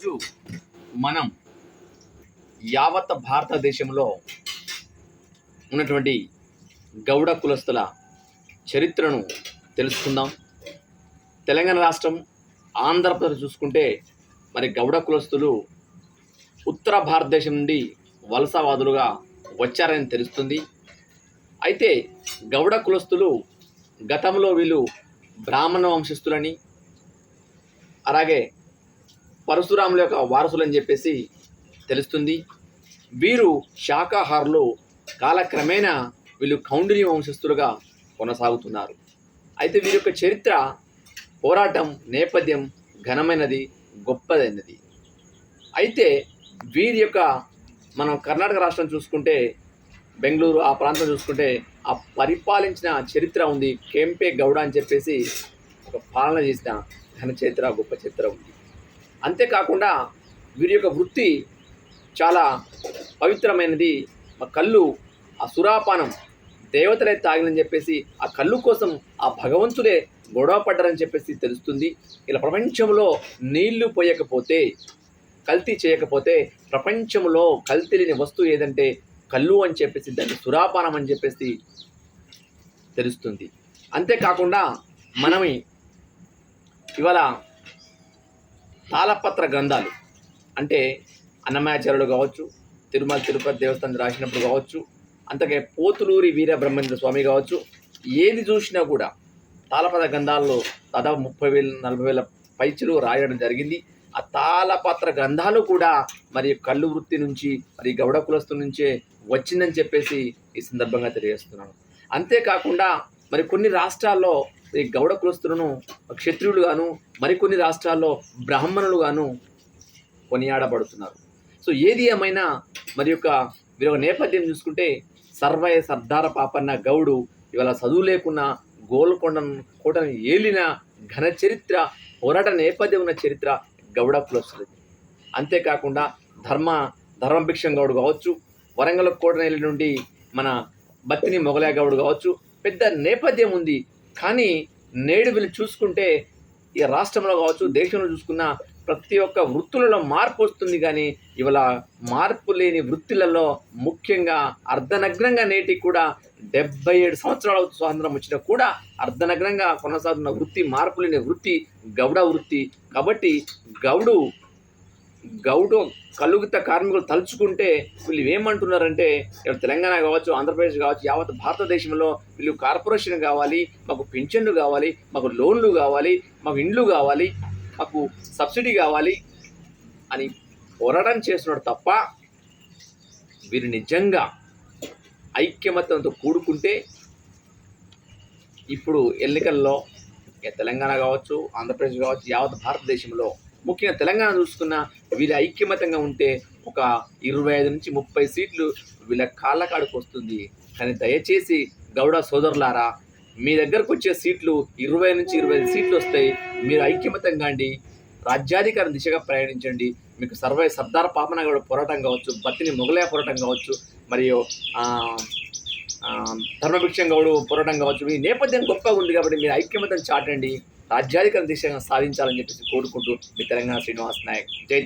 ఈరోజు మనం యావత్ భారతదేశంలో ఉన్నటువంటి గౌడ కులస్తుల చరిత్రను తెలుసుకుందాం. తెలంగాణ రాష్ట్రం ఆంధ్రప్రదేశ్ చూసుకుంటే మరి గౌడ కులస్తులు ఉత్తర భారతదేశం నుండి వలసవాదులుగా వచ్చారని తెలుస్తుంది. అయితే గౌడ కులస్తులు గతంలో వీళ్ళు బ్రాహ్మణ వంశస్థులని అలాగే పరశురాముల యొక్క వారసులని చెప్పేసి తెలుస్తుంది. వీరు శాకాహారులు. కాలక్రమేణా వీళ్ళు కౌండిన్య వంశస్థులుగా కొనసాగుతున్నారు. అయితే వీరి యొక్క చరిత్ర పోరాటం నేపథ్యం ఘనమైనది గొప్పదైనది. అయితే వీరి యొక్క మనం కర్ణాటక రాష్ట్రం చూసుకుంటే బెంగళూరు ఆ ప్రాంతం చూసుకుంటే ఆ పరిపాలించిన చరిత్ర ఉంది. కెంపే గౌడ అని చెప్పేసి ఒక పాలన చేసిన ఘన చరిత్ర గొప్ప చరిత్ర ఉంది. అంతేకాకుండా వీరి యొక్క వృత్తి చాలా పవిత్రమైనది. ఆ కళ్ళు ఆ సురాపానం దేవతలే తాగినని చెప్పేసి ఆ కళ్ళు కోసం ఆ భగవంతుడే గొడవ పడ్డారని చెప్పేసి తెలుస్తుంది. ఇలా ప్రపంచంలో నీళ్ళు పోయకపోతే కల్తీ చేయకపోతే ప్రపంచంలో కల్తీ లేని వస్తువు ఏదంటే కళ్ళు అని చెప్పేసి దాన్ని సురాపానం అని చెప్పేసి తెలుస్తుంది. అంతేకాకుండా మనమే ఇవాళ తాళపత్ర గ్రంథాలు. అంటే అన్నమాచార్యుడు కావచ్చు తిరుమల తిరుపతి దేవస్థానం రాసినప్పుడు కావచ్చు అంతకే పోతులూరి వీర బ్రహ్మేంద్ర స్వామి కావచ్చు ఏది చూసినా కూడా తాళపత్ర గ్రంథాల్లో దాదాపు ముప్పై వేల నలభై వేల పైచులు రాయడం జరిగింది. ఆ తాళపత్ర గ్రంథాలు కూడా మరి కళ్ళు వృత్తి నుంచి మరి గౌడ కులస్తు నుంచే వచ్చిందని చెప్పేసి ఈ సందర్భంగా తెలియజేస్తున్నాను. అంతేకాకుండా మరి కొన్ని రాష్ట్రాల్లో ఈ గౌడ కులస్తులను క్షత్రియులు గాను మరికొన్ని రాష్ట్రాల్లో బ్రాహ్మణులు గాను కొనియాడబడుతున్నారు. సో ఏది ఏమైనా మరి యొక్క వీరి నేపథ్యం చూసుకుంటే సర్వయ సర్దార పాపన్న గౌడు ఇవాళ చదువు లేకున్నా గోల్కొండను కోటను ఏలిన ఘన చరిత్ర పోరాట నేపథ్యం ఉన్న చరిత్ర గౌడ కులస్తులది అంతేకాకుండా ధర్మ ధర్మభిక్షం గౌడు కావచ్చు వరంగల్ కోటనేలి నుండి మన బత్తిని మొగలే గౌడు కావచ్చు పెద్ద నేపథ్యం ఉంది కానీ నేడు వీళ్ళు చూసుకుంటే ఈ రాష్ట్రంలో కావచ్చు దేశంలో చూసుకున్న ప్రతి ఒక్క వృత్తులలో మార్పు వస్తుంది కానీ ఇవాళ మార్పు లేని వృత్తులలో ముఖ్యంగా అర్ధనగ్నంగా నేటికి కూడా డెబ్బై ఏడు సంవత్సరాల స్వాతంత్రం వచ్చినా కూడా అర్ధనగ్నంగా కొనసాగుతున్న వృత్తి మార్పు లేని వృత్తి గౌడ వృత్తి. కాబట్టి గౌడు గౌడు కలుగుత కార్మికులు తలుచుకుంటే వీళ్ళు ఏమంటున్నారంటే తెలంగాణ కావచ్చు ఆంధ్రప్రదేశ్ కావచ్చు యావత్ భారతదేశంలో వీళ్ళు కార్పొరేషన్ కావాలి మాకు పింఛన్లు కావాలి మాకు లోన్లు కావాలి మాకు ఇండ్లు కావాలి మాకు సబ్సిడీ కావాలి అని పోరాటం చేస్తున్నాడు తప్ప వీరు నిజంగా ఐక్యమత్యంతో కూడుకుంటే ఇప్పుడు ఎన్నికల్లో తెలంగాణ కావచ్చు ఆంధ్రప్రదేశ్ కావచ్చు యావత్ భారతదేశంలో ముఖ్యంగా తెలంగాణ చూసుకున్న వీళ్ళ ఐక్యమతంగా ఉంటే ఒక ఇరవై ఐదు నుంచి ముప్పై సీట్లు వీళ్ళ కాళ్ళకాడకు వస్తుంది. కానీ దయచేసి గౌడ సోదరులారా మీ దగ్గరకు వచ్చే సీట్లు ఇరవై నుంచి ఇరవై ఐదు సీట్లు వస్తాయి. మీరు ఐక్యమతంగా అండి రాజ్యాధికారం దిశగా ప్రయాణించండి. మీకు సర్వే సర్దార్ పాపనగౌడ పోరాటం కావచ్చు బత్తిని మొగలయ పోరాటం కావచ్చు మరియు ధర్మభిక్షం గౌడు పోరాటం కావచ్చు. మీ నేపథ్యం గొప్పగా ఉంది కాబట్టి మీరు ఐక్యమతం చాటండి. రాజ్యాధికారం దిశగా సాధించాలని చెప్పేసి కోరుకుంటూ మీ తెలంగాణ శ్రీనివాస్ నాయక్. జై